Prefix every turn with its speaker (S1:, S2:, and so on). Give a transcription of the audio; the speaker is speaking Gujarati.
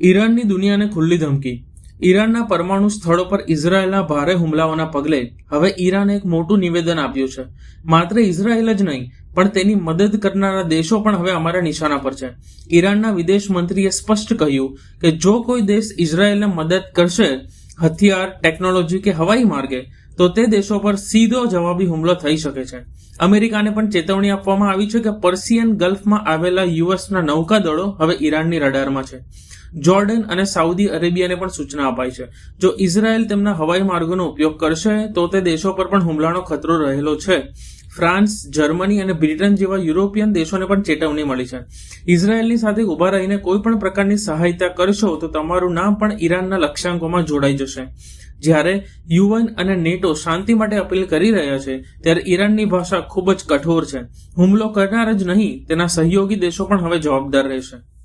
S1: ઈરાનની દુનિયાને ખુલ્લી ધમકી. ઈરાનના પરમાણુ સ્થળો પર ઇઝરાયેલના ભારે હુમલાઓના પગલે હવે ઈરાને એક મોટું નિવેદન આપ્યું છે. માત્ર ઇઝરાયેલ જ નહીં, પણ તેની મદદ કરનારા દેશો પણ હવે અમારા નિશાના પર છે. ઈરાનના વિદેશ મંત્રીએ સ્પષ્ટ કહ્યું કે જો કોઈ દેશ ઇઝરાયેલને મદદ કરશે હથિયાર ટેકનોલોજી કે હવાઈ માર્ગે, તો તે દેશો પર સીધો જવાબી હુમલો થઈ શકે છે. અમેરિકાને પણ ચેતવણી આપવામાં આવી છે કે પર્સિયન ગલ્ફમાં આવેલા યુએસના નૌકાદળો હવે ઈરાનની રડારમાં છે. જોર્ડન અને સાઉદી અરેબિયાને પણ સૂચના અપાઈ છે. જો ઇઝરાયલ તેમના હવાઈ માર્ગોનો ઉપયોગ કરશે, તો તે દેશો પર પણ હુમલાનો ખતરો રહેલો છે. ફ્રાન્સ, જર્મની અને બ્રિટન જેવા યુરોપિયન દેશોને પણ ચેતવણી મળી છે. ઇઝરાયેલની સાથે ઊભા રહીને કોઈ પણ પ્રકારની સહાયતા કરશો તો તમારું નામ પણ ઈરાનના લક્ષ્યાંકોમાં જોડાઈ જશે. જ્યારે યુએન અને નેટો શાંતિ માટે અપીલ કરી રહ્યા છે, ત્યારે ઈરાનની ભાષા ખૂબ જ કઠોર છે. હુમલો કરનાર જ નહીં, તેના સહયોગી દેશો પણ હવે જવાબદાર રહેશે.